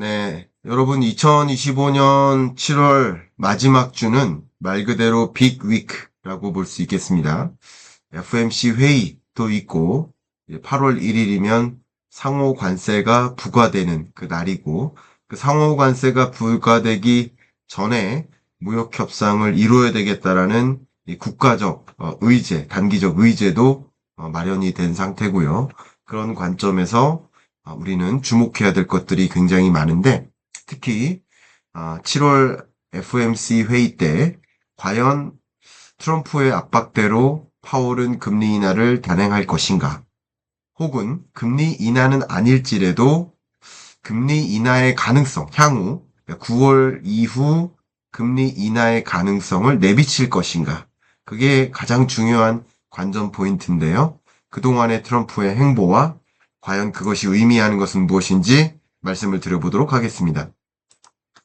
네, 여러분 2025년 7월 마지막 주는 말 그대로 빅 위크라고 볼 수 있겠습니다. FMC 회의도 있고 8월 1일이면 상호 관세가 부과되는 그 날이고 그 상호 관세가 부과되기 전에 무역 협상을 이루어야 되겠다라는 이 국가적 어, 의제, 단기적 의제도 어, 마련이 된 상태고요. 그런 관점에서 아, 우리는 주목해야 될 것들이 굉장히 많은데 특히 아, 7월 FOMC 회의 때 과연 트럼프의 압박대로 파월은 금리 인하를 단행할 것인가 혹은 금리 인하는 아닐지라도 금리 인하의 가능성 향후 9월 이후 금리 인하의 가능성을 내비칠 것인가 그게 가장 중요한 관전 포인트인데요. 그동안의 트럼프의 행보와 과연 그것이 의미하는 것은 무엇인지 말씀을 드려보도록 하겠습니다.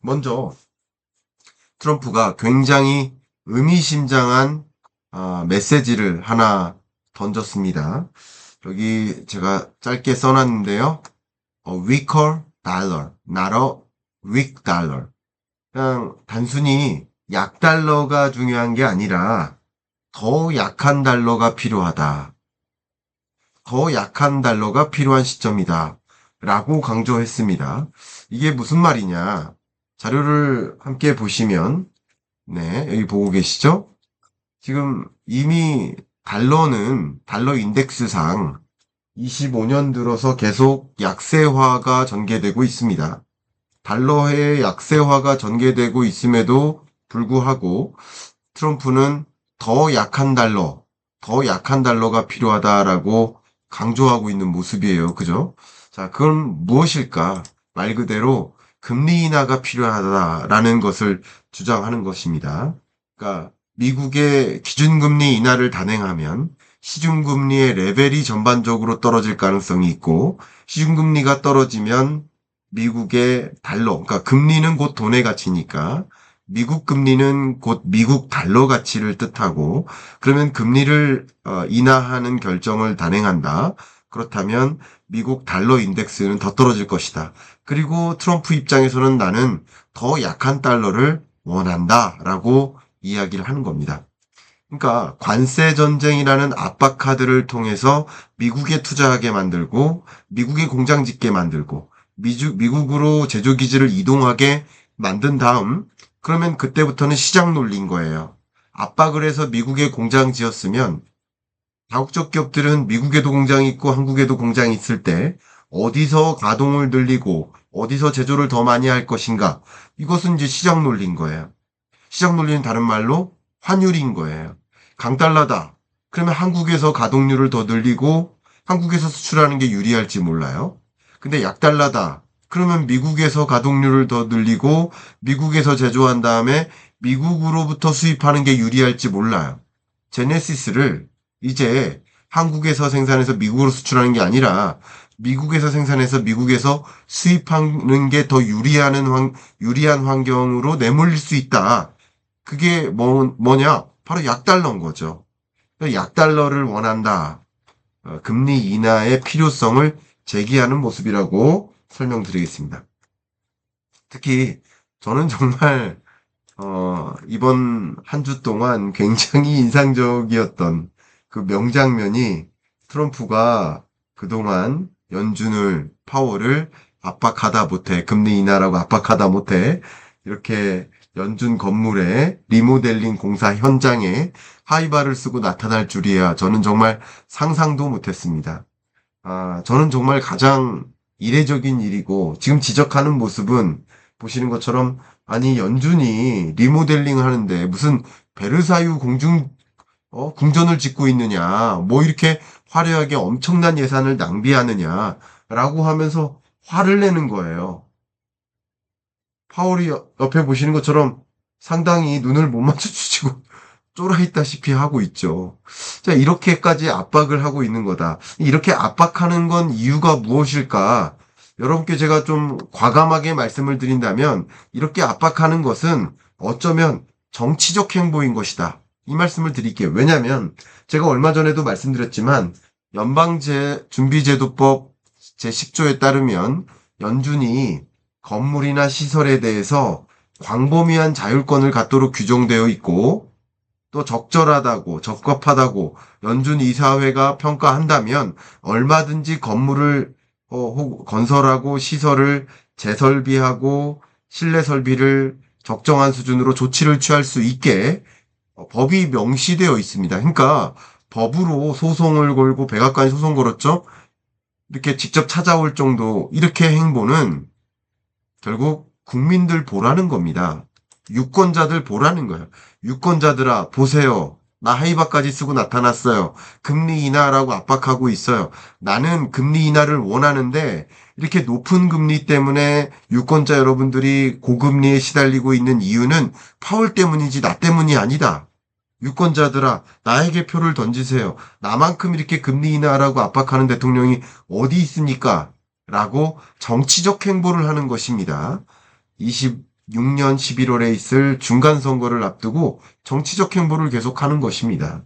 먼저 트럼프가 굉장히 의미심장한 아, 메시지를 하나 던졌습니다. 여기 제가 짧게 써놨는데요. A weaker dollar, not a weak dollar. 그냥 단순히 약 달러가 중요한 게 아니라 더 약한 달러가 필요하다. 더 약한 달러가 필요한 시점이다. 라고 강조했습니다. 이게 무슨 말이냐. 자료를 함께 보시면, 네, 여기 보고 계시죠? 지금 이미 달러는 달러 인덱스상 25년 들어서 계속 약세화가 전개되고 있습니다. 달러의 약세화가 전개되고 있음에도 불구하고 트럼프는 더 약한 달러, 더 약한 달러가 필요하다라고 강조하고 있는 모습이에요. 그죠? 자, 그건 무엇일까? 말 그대로 금리 인하가 필요하다라는 것을 주장하는 것입니다. 그러니까 미국의 기준금리 인하를 단행하면 시중금리의 레벨이 전반적으로 떨어질 가능성이 있고 시중금리가 떨어지면 미국의 달러, 그러니까 금리는 곧 돈의 가치니까 미국 금리는 곧 미국 달러 가치를 뜻하고 그러면 금리를 어, 인하하는 결정을 단행한다. 그렇다면 미국 달러 인덱스는 더 떨어질 것이다. 그리고 트럼프 입장에서는 나는 더 약한 달러를 원한다 라고 이야기를 하는 겁니다. 그러니까 관세 전쟁이라는 압박 카드를 통해서 미국에 투자하게 만들고 미국에 공장 짓게 만들고 미주, 미국으로 제조 기지를 이동하게 만든 다음 그러면 그때부터는 시장 논리인 거예요. 압박을 해서 미국에 공장 지었으면 다국적 기업들은 미국에도 공장이 있고 한국에도 공장이 있을 때 어디서 가동을 늘리고 어디서 제조를 더 많이 할 것인가 이것은 이제 시장 논리인 거예요. 시장 논리는 다른 말로 환율인 거예요. 강달러다. 그러면 한국에서 가동률을 더 늘리고 한국에서 수출하는 게 유리할지 몰라요. 근데 약달러다. 그러면 미국에서 가동률을 더 늘리고 미국에서 제조한 다음에 미국으로부터 수입하는 게 유리할지 몰라요. 제네시스를 이제 한국에서 생산해서 미국으로 수출하는 게 아니라 미국에서 생산해서 미국에서 수입하는 게 더 유리하는 환, 유리한 환경으로 내몰릴 수 있다. 그게 뭐, 뭐냐? 바로 약달러인 거죠. 약달러를 원한다. 어, 금리 인하의 필요성을 제기하는 모습이라고 설명드리겠습니다. 특히 저는 정말 어, 이번 한 주 동안 굉장히 인상적이었던 그 명장면이 트럼프가 그동안 연준을 파월을 압박하다 못해 금리 인하라고 압박하다 못해 이렇게 연준 건물에 리모델링 공사 현장에 하이바를 쓰고 나타날 줄이야 저는 정말 상상도 못했습니다. 아, 저는 정말 가장 이례적인 일이고 지금 지적하는 모습은 보시는 것처럼 아니 연준이 리모델링 하는데 무슨 베르사유 공중 어, 궁전을 짓고 있느냐 뭐 이렇게 화려하게 엄청난 예산을 낭비하느냐라고 하면서 화를 내는 거예요. 파월이 옆에 보시는 것처럼 상당히 눈을 못 맞춰주시고 쫄아있다시피 하고 있죠. 자, 이렇게까지 압박을 하고 있는 거다. 이렇게 압박하는 건 이유가 무엇일까? 여러분께 제가 좀 과감하게 말씀을 드린다면, 이렇게 압박하는 것은 어쩌면 정치적 행보인 것이다. 이 말씀을 드릴게요. 왜냐면, 제가 얼마 전에도 말씀드렸지만, 연방제 준비제도법 제10조에 따르면, 연준이 건물이나 시설에 대해서 광범위한 자율권을 갖도록 규정되어 있고 또 적절하다고 적합하다고 연준 이사회가 평가한다면 얼마든지 건물을 어, 혹 건설하고 시설을 재설비하고 실내 설비를 적정한 수준으로 조치를 취할 수 있게 어, 법이 명시되어 있습니다. 그러니까 법으로 소송을 걸고 백악관에 소송 걸었죠. 이렇게 직접 찾아올 정도 이렇게 행보는 결국 국민들 보라는 겁니다. 유권자들 보라는 거예요. 유권자들아 보세요. 나 하이바까지 쓰고 나타났어요. 금리 인하라고 압박하고 있어요. 나는 금리 인하를 원하는데 이렇게 높은 금리 때문에 유권자 여러분들이 고금리에 시달리고 있는 이유는 파월 때문이지 나 때문이 아니다. 유권자들아 나에게 표를 던지세요. 나만큼 이렇게 금리 인하라고 압박하는 대통령이 어디 있습니까? 라고 정치적 행보를 하는 것입니다. 26년 11월에 있을 중간 선거를 앞두고 정치적 행보를 계속하는 것입니다.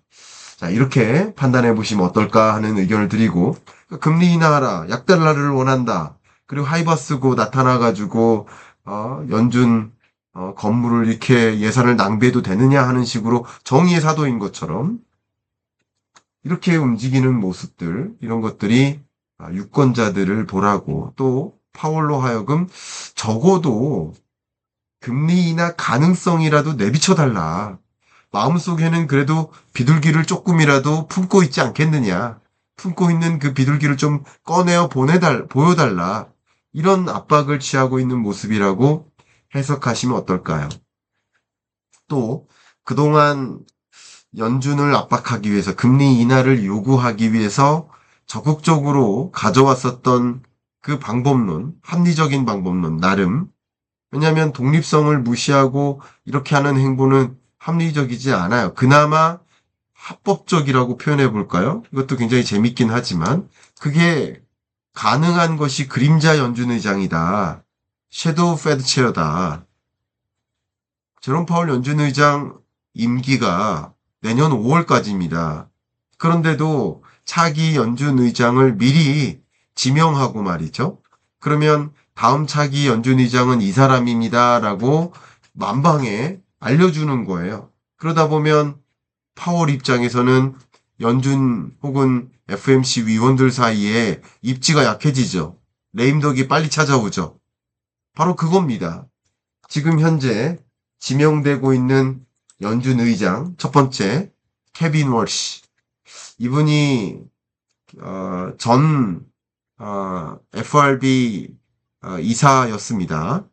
자, 이렇게 판단해 보시면 어떨까 하는 의견을 드리고 금리 인하하라. 약달러를 원한다. 그리고 하이버 쓰고 나타나 가지고 어, 연준 어, 건물을 이렇게 예산을 낭비해도 되느냐 하는 식으로 정의의 사도인 것처럼 이렇게 움직이는 모습들 이런 것들이 아, 유권자들을 보라고 또 파월로 하여금 적어도 금리 인하 가능성이라도 내비쳐 달라. 마음속에는 그래도 비둘기를 조금이라도 품고 있지 않겠느냐. 품고 있는 그 비둘기를 좀 꺼내어 보내달, 보여달라. 이런 압박을 취하고 있는 모습이라고 해석하시면 어떨까요? 또, 그동안 연준을 압박하기 위해서 금리 인하를 요구하기 위해서 적극적으로 가져왔었던 그 방법론, 합리적인 방법론, 나름. 왜냐하면 독립성을 무시하고 이렇게 하는 행보는 합리적이지 않아요. 그나마 합법적이라고 표현해 볼까요? 이것도 굉장히 재밌긴 하지만 그게 가능한 것이 그림자 연준 의장이다. 섀도우 페드 체어다. 제롬 파월 연준 의장 임기가 내년 5월까지입니다. 그런데도 차기 연준 의장을 미리 지명하고 말이죠. 그러면 다음 차기 연준 의장은 이 사람입니다라고 만방에 알려주는 거예요. 그러다 보면 파월 입장에서는 연준 혹은 FMC 위원들 사이에 입지가 약해지죠. 레임덕이 빨리 찾아오죠. 바로 그겁니다. 지금 현재 지명되고 있는 연준 의장 첫 번째 케빈 월시 이분이 어, 전 어, FRB 어, 이사였습니다.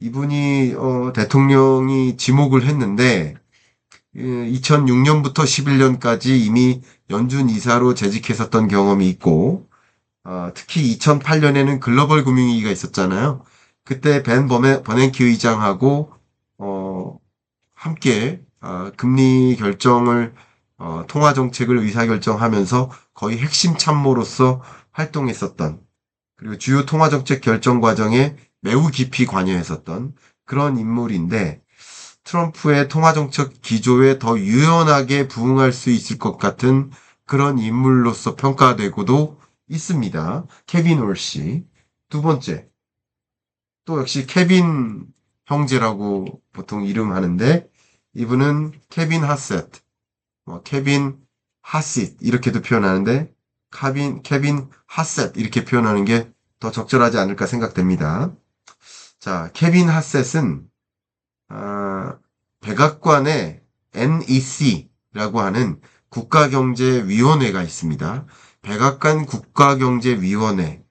이분이 어, 대통령이 지목을 했는데 2006년부터 11년까지 이미 연준 이사로 재직했었던 경험이 있고 어, 특히 2008년에는 글로벌 금융위기가 있었잖아요. 그때 벤 버네, 버냉키 의장하고 어, 함께 어, 금리 결정을 어, 통화 정책을 의사결정하면서 거의 핵심 참모로서 활동했었던 그리고 주요 통화 정책 결정 과정에 매우 깊이 관여했었던 그런 인물인데 트럼프의 통화 정책 기조에 더 유연하게 부응할 수 있을 것 같은 그런 인물로서 평가되고도 있습니다. 케빈 올씨. 두 번째. 또 역시 케빈 형제라고 보통 이름 하는데 이분은 케빈 하셋, 뭐 케빈 하싯 이렇게도 표현하는데 카빈, 케빈 하셋 이렇게 표현하는 게 더 적절하지 않을까 생각됩니다. 자, 케빈 하셋은 아, 백악관에 NEC라고 하는 국가경제위원회가 있습니다. 백악관 국가경제위원회의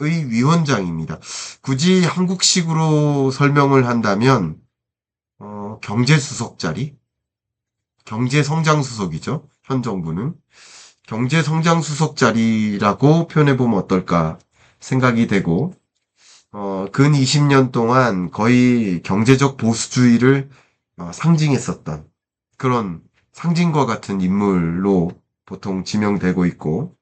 위원장입니다. 굳이 한국식으로 설명을 한다면 어, 경제수석 자리, 경제성장수석이죠. 현 정부는 경제 성장 수석 자리라고 표현해 보면 어떨까 생각이 되고 어, 근 20년 동안 거의 경제적 보수주의를 어, 상징했었던 그런 상징과 같은 인물로 보통 지명되고 있고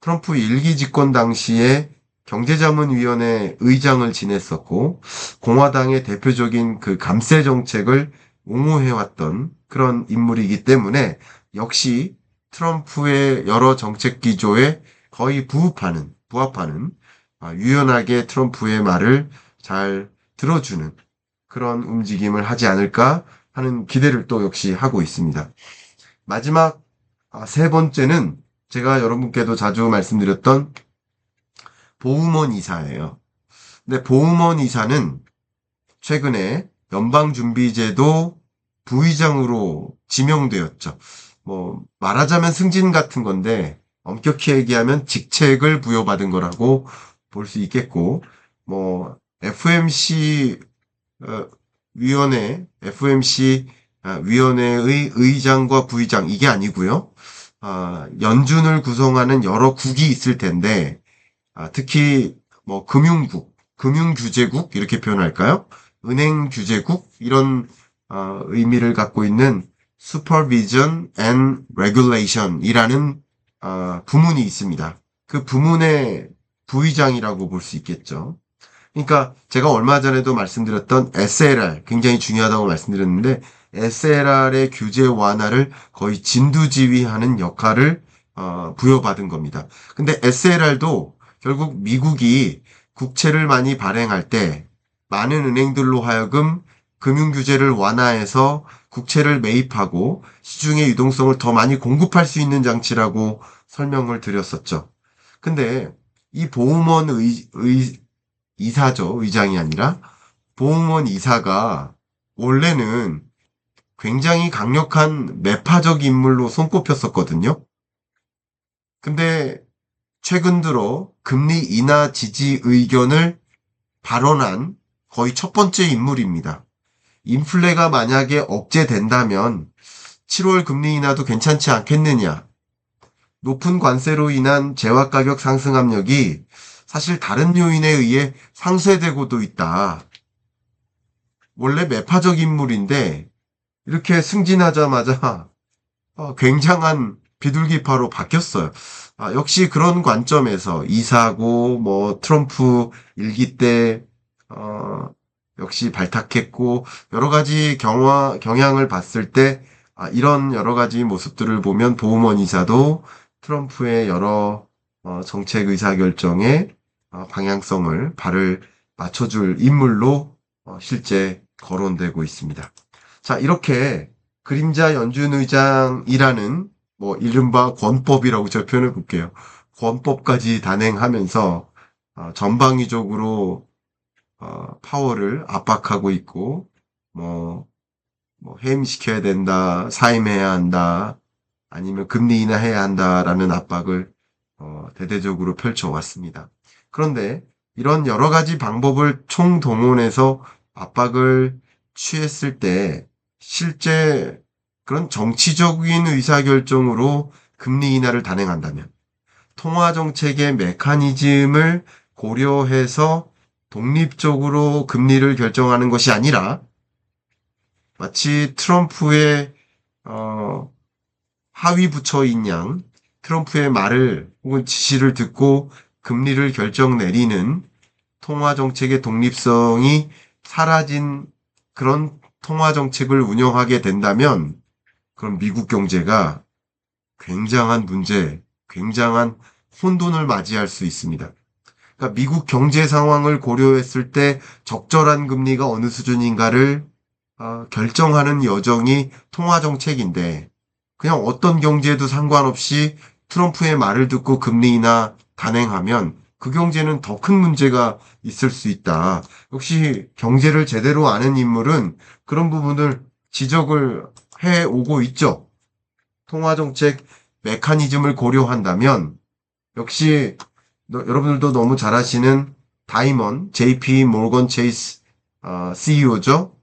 트럼프 일기 집권 당시에 경제자문위원회 의장을 지냈었고 공화당의 대표적인 그 감세 정책을 옹호해왔던 그런 인물이기 때문에 역시 트럼프의 여러 정책 기조에 거의 부합하는 부합하는 아, 유연하게 트럼프의 말을 잘 들어주는 그런 움직임을 하지 않을까 하는 기대를 또 역시 하고 있습니다. 마지막 아, 세 번째는 제가 여러분께도 자주 말씀드렸던 보험원 이사예요. 근데 보험원 이사는 최근에 연방준비제도 부의장으로 지명되었죠. 뭐 말하자면 승진 같은 건데 엄격히 얘기하면 직책을 부여받은 거라고 볼 수 있겠고 뭐 FMC 어, 위원회 FMC 아, 위원회의 의장과 부의장 이게 아니고요. 아, 연준을 구성하는 여러 국이 있을 텐데 아, 특히 뭐 금융국, 금융규제국 이렇게 표현할까요? 은행규제국 이런 어, 의미를 갖고 있는 Supervision and Regulation 이라는 어, 부문이 있습니다. 그 부문의 부의장이라고 볼 수 있겠죠. 그러니까 제가 얼마 전에도 말씀드렸던 SLR 굉장히 중요하다고 말씀드렸는데 SLR의 규제 완화를 거의 진두지휘하는 역할을 어, 부여받은 겁니다. 근데 SLR도 결국 미국이 국채를 많이 발행할 때 많은 은행들로 하여금 금융 규제를 완화해서 국채를 매입하고 시중의 유동성을 더 많이 공급할 수 있는 장치라고 설명을 드렸었죠. 근데 이 보험원 의, 의, 이사죠. 의장이 아니라 보험원 이사가 원래는 굉장히 강력한 매파적 인물로 손꼽혔었거든요. 근데 최근 들어 금리 인하 지지 의견을 발언한 거의 첫 번째 인물입니다. 인플레가 만약에 억제된다면 7월 금리 인하도 괜찮지 않겠느냐. 높은 관세로 인한 재화 가격 상승 압력이 사실 다른 요인에 의해 상쇄되고도 있다. 원래 매파적 인물인데 이렇게 승진하자마자 어, 굉장한 비둘기파로 바뀌었어요. 아, 역시 그런 관점에서 이사고 뭐 트럼프 일기 때 어, 역시 발탁했고 여러 가지 경화 경향을 봤을 때 아, 이런 여러 가지 모습들을 보면 보험원 이사도 트럼프의 여러 어, 정책 의사 결정에 어, 방향성을 발을 맞춰줄 인물로 어, 실제 거론되고 있습니다. 자 이렇게 그림자 연준 의장이라는 뭐 이른바 권법이라고 제가 표현해 볼게요. 권법까지 단행하면서 어, 전방위적으로 어, 파워를 압박하고 있고 뭐, 뭐 해임시켜야 된다, 사임해야 한다, 아니면 금리 인하해야 한다라는 압박을 어, 대대적으로 펼쳐왔습니다. 그런데 이런 여러 가지 방법을 총동원해서 압박을 취했을 때 실제 그런 정치적인 의사결정으로 금리 인하를 단행한다면 통화 정책의 메커니즘을 고려해서 독립적으로 금리를 결정하는 것이 아니라 마치 트럼프의 어, 하위 부처인 양 트럼프의 말을 혹은 지시를 듣고 금리를 결정 내리는 통화 정책의 독립성이 사라진 그런 통화 정책을 운영하게 된다면 그럼 미국 경제가 굉장한 문제, 굉장한 혼돈을 맞이할 수 있습니다. 그러니까 미국 경제 상황을 고려했을 때 적절한 금리가 어느 수준인가를 어, 결정하는 여정이 통화 정책인데 그냥 어떤 경제에도 상관없이 트럼프의 말을 듣고 금리 인하 단행하면 그 경제는 더 큰 문제가 있을 수 있다. 역시 경제를 제대로 아는 인물은 그런 부분을 지적을 해 오고 있죠. 통화 정책 메커니즘을 고려한다면 역시 너, 여러분들도 너무 잘 아시는 다이먼, JP 모건 체이스 어, CEO죠.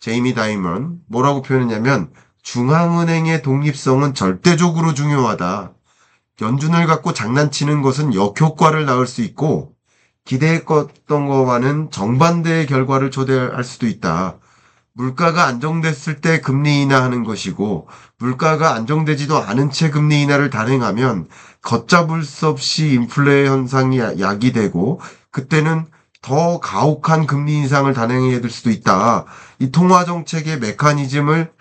제이미 다이먼 뭐라고 표현했냐면 중앙은행의 독립성은 절대적으로 중요하다. 연준을 갖고 장난치는 것은 역효과를 낳을 수 있고 기대했던 것과는 정반대의 결과를 초래할 수도 있다. 물가가 안정됐을 때 금리 인하하는 것이고 물가가 안정되지도 않은 채 금리 인하를 단행하면 걷잡을 수 없이 인플레 현상이 야기되고 그때는 더 가혹한 금리 인상을 단행해야 될 수도 있다. 이 통화 정책의 메커니즘을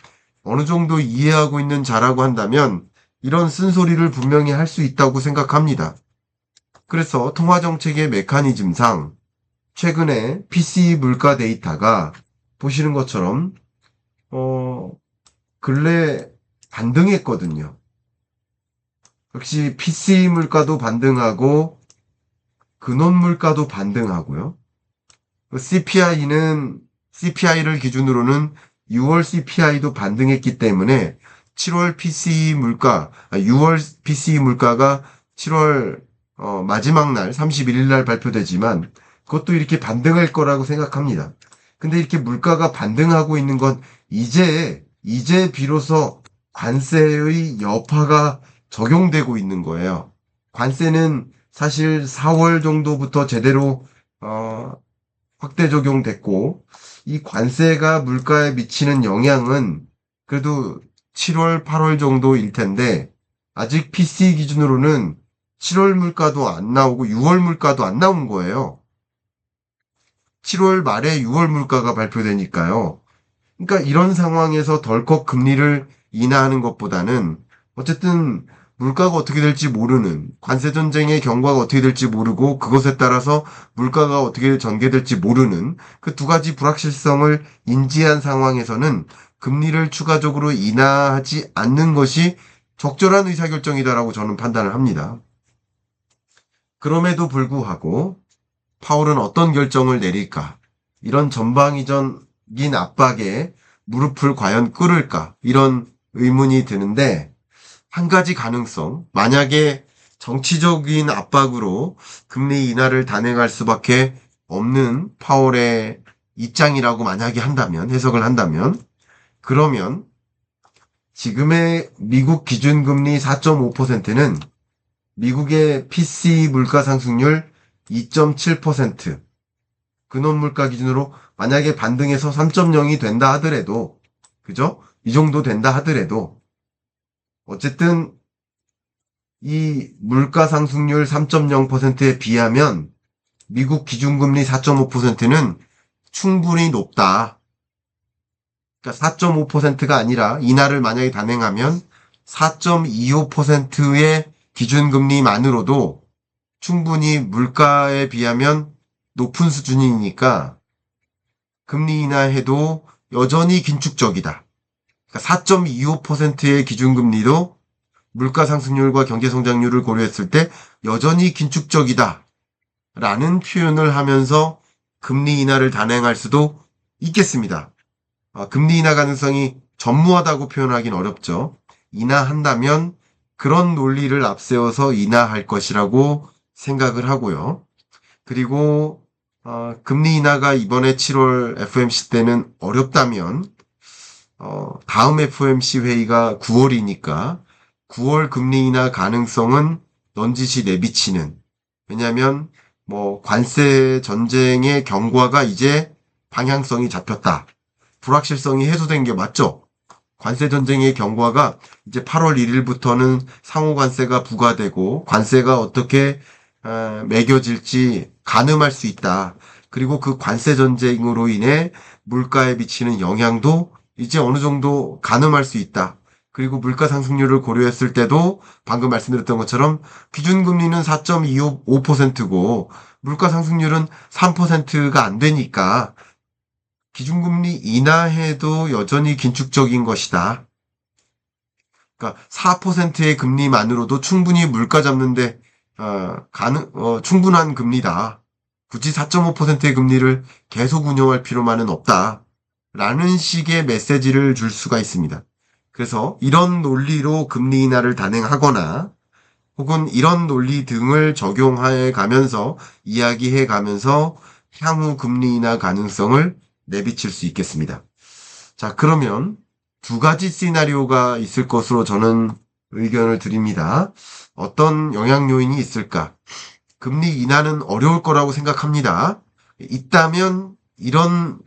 어느 정도 이해하고 있는 자라고 한다면 이런 쓴소리를 분명히 할 수 있다고 생각합니다. 그래서 통화 정책의 메커니즘상 최근에 PC 물가 데이터가 보시는 것처럼 어 근래 반등했거든요. 역시 PC 물가도 반등하고 근원 물가도 반등하고요. CPI는 CPI를 기준으로는 6월 CPI도 반등했기 때문에 7월 PC 물가, 아, 6월 PC 물가가 7월 어, 마지막 날 31일 날 발표되지만 그것도 이렇게 반등할 거라고 생각합니다. 근데 이렇게 물가가 반등하고 있는 건 이제 이제 비로소 관세의 여파가 적용되고 있는 거예요. 관세는 사실 4월 정도부터 제대로 어, 확대 적용됐고 이 관세가 물가에 미치는 영향은 그래도 7월, 8월 정도일 텐데 아직 PC 기준으로는 7월 물가도 안 나오고 6월 물가도 안 나온 거예요. 7월 말에 6월 물가가 발표되니까요. 그러니까 이런 상황에서 덜컥 금리를 인하하는 것보다는 어쨌든 물가가 어떻게 될지 모르는 관세 전쟁의 경과가 어떻게 될지 모르고 그것에 따라서 물가가 어떻게 전개될지 모르는 그 두 가지 불확실성을 인지한 상황에서는 금리를 추가적으로 인하하지 않는 것이 적절한 의사결정이다라고 저는 판단을 합니다. 그럼에도 불구하고 파월은 어떤 결정을 내릴까? 이런 전방위적인 압박에 무릎을 과연 꿇을까? 이런 의문이 드는데 한 가지 가능성, 만약에 정치적인 압박으로 금리 인하를 단행할 수밖에 없는 파월의 입장이라고 만약에 한다면, 해석을 한다면, 그러면 지금의 미국 기준금리 4.5%는 미국의 PC 물가 상승률 2.7%, 근원 물가 기준으로 만약에 반등해서 3.0이 된다 하더라도, 그죠? 이 정도 된다 하더라도, 어쨌든 이 물가 상승률 3.0%에 비하면 미국 기준금리 4.5%는 충분히 높다. 그러니까 4.5%가 아니라 인하를 만약에 단행하면 4.25%의 기준금리만으로도 충분히 물가에 비하면 높은 수준이니까 금리 인하해도 여전히 긴축적이다. 그러니까 4.25%의 기준금리도 물가 상승률과 경제 성장률을 고려했을 때 여전히 긴축적이다. 라는 표현을 하면서 금리 인하를 단행할 수도 있겠습니다. 아, 금리 인하 가능성이 전무하다고 표현하긴 어렵죠. 인하한다면 그런 논리를 앞세워서 인하할 것이라고 생각을 하고요. 그리고 어, 금리 인하가 이번에 7월 FMC 때는 어렵다면 어, 다음 FOMC 회의가 9월이니까 9월 금리 인하 가능성은 넌지시 내비치는 왜냐하면 뭐 관세 전쟁의 경과가 이제 방향성이 잡혔다. 불확실성이 해소된 게 맞죠? 관세 전쟁의 경과가 이제 8월 1일부터는 상호 관세가 부과되고 관세가 어떻게 어, 매겨질지 가늠할 수 있다. 그리고 그 관세 전쟁으로 인해 물가에 미치는 영향도 이제 어느 정도 가늠할 수 있다. 그리고 물가 상승률을 고려했을 때도 방금 말씀드렸던 것처럼 기준금리는 4.25%고 물가 상승률은 3%가 안 되니까 기준금리 인하해도 여전히 긴축적인 것이다. 그러니까 4%의 금리만으로도 충분히 물가 잡는데 어, 가능 어, 충분한 금리다. 굳이 4.5%의 금리를 계속 운영할 필요만은 없다. 라는 식의 메시지를 줄 수가 있습니다. 그래서 이런 논리로 금리 인하를 단행하거나 혹은 이런 논리 등을 적용해 가면서 이야기해 가면서 향후 금리 인하 가능성을 내비칠 수 있겠습니다. 자, 그러면 두 가지 시나리오가 있을 것으로 저는 의견을 드립니다. 어떤 영향 요인이 있을까? 금리 인하는 어려울 거라고 생각합니다. 있다면 이런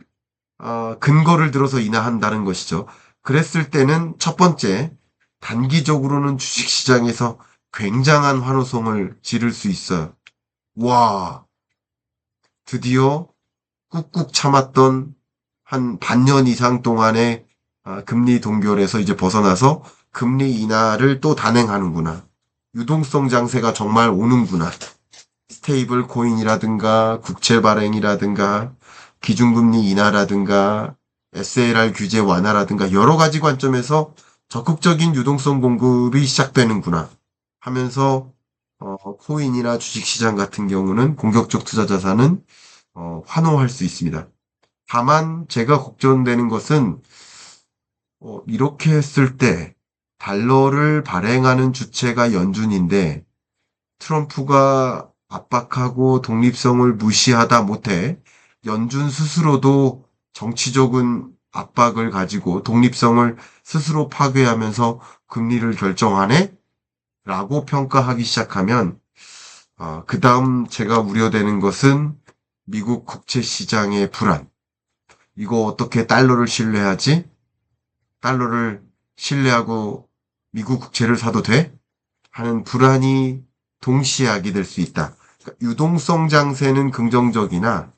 어, 근거를 들어서 인하한다는 것이죠. 그랬을 때는 첫 번째, 단기적으로는 주식시장에서 굉장한 환호성을 지를 수 있어요. 와, 드디어 꾹꾹 참았던 한 반년 이상 동안의 아, 금리 동결에서 이제 벗어나서 금리 인하를 또 단행하는구나. 유동성 장세가 정말 오는구나. 스테이블 코인이라든가 국채 발행이라든가 기준금리 인하라든가 SLR 규제 완화라든가 여러 가지 관점에서 적극적인 유동성 공급이 시작되는구나 하면서 어, 코인이나 주식시장 같은 경우는 공격적 투자 자산은 어, 환호할 수 있습니다. 다만 제가 걱정되는 것은 어, 이렇게 했을 때 달러를 발행하는 주체가 연준인데 트럼프가 압박하고 독립성을 무시하다 못해 연준 스스로도 정치적인 압박을 가지고 독립성을 스스로 파괴하면서 금리를 결정하네? 라고 평가하기 시작하면, 어, 그 다음 제가 우려되는 것은 미국 국채 시장의 불안. 이거 어떻게 달러를 신뢰하지? 달러를 신뢰하고 미국 국채를 사도 돼? 하는 불안이 동시에 야기될 수 있다. 그러니까 유동성 장세는 긍정적이나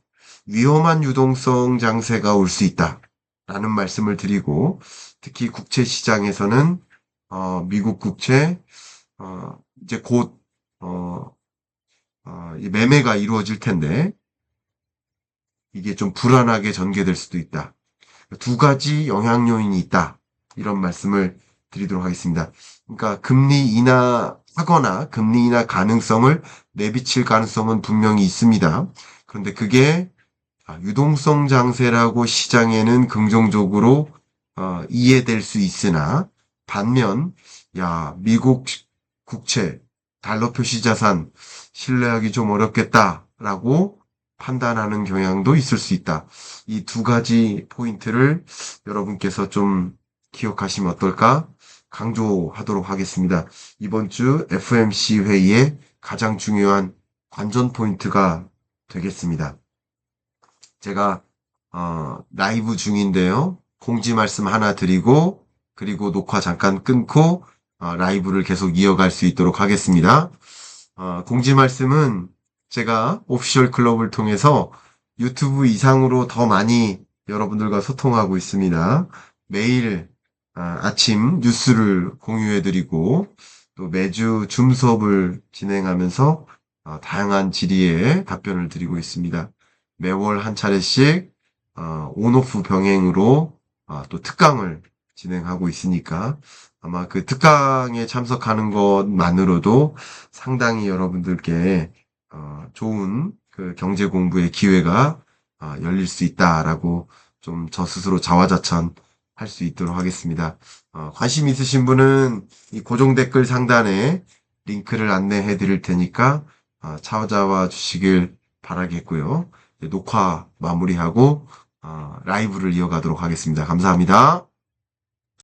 위험한 유동성 장세가 올 수 있다. 라는 말씀을 드리고, 특히 국채 시장에서는, 어, 미국 국채, 어, 이제 곧, 어, 어, 이 매매가 이루어질 텐데, 이게 좀 불안하게 전개될 수도 있다. 두 가지 영향 요인이 있다. 이런 말씀을 드리도록 하겠습니다. 그러니까 금리 인하 하거나 금리 인하 가능성을 내비칠 가능성은 분명히 있습니다. 그런데 그게 아, 유동성 장세라고 시장에는 긍정적으로 어, 이해될 수 있으나 반면 야 미국 국채 달러 표시 자산 신뢰하기 좀 어렵겠다라고 판단하는 경향도 있을 수 있다. 이 두 가지 포인트를 여러분께서 좀 기억하시면 어떨까 강조하도록 하겠습니다. 이번 주 FMC 회의의 가장 중요한 관전 포인트가 되겠습니다. 제가 어, 라이브 중인데요. 공지 말씀 하나 드리고 그리고 녹화 잠깐 끊고 어, 라이브를 계속 이어갈 수 있도록 하겠습니다. 어, 공지 말씀은 제가 오피셜 클럽을 통해서 유튜브 이상으로 더 많이 여러분들과 소통하고 있습니다. 매일 아, 아침 뉴스를 공유해드리고 또 매주 줌 수업을 진행하면서 어, 다양한 질의에 답변을 드리고 있습니다. 매월 한 차례씩 어, 온오프 병행으로 어, 또 특강을 진행하고 있으니까 아마 그 특강에 참석하는 것만으로도 상당히 여러분들께 어, 좋은 그 경제 공부의 기회가 어, 열릴 수 있다라고 좀 저 스스로 자화자찬 할 수 있도록 하겠습니다. 어, 관심 있으신 분은 이 고정 댓글 상단에 링크를 안내해 드릴 테니까 어, 찾아와 주시길 바라겠고요. 녹화 마무리하고 어, 라이브를 이어가도록 하겠습니다. 감사합니다.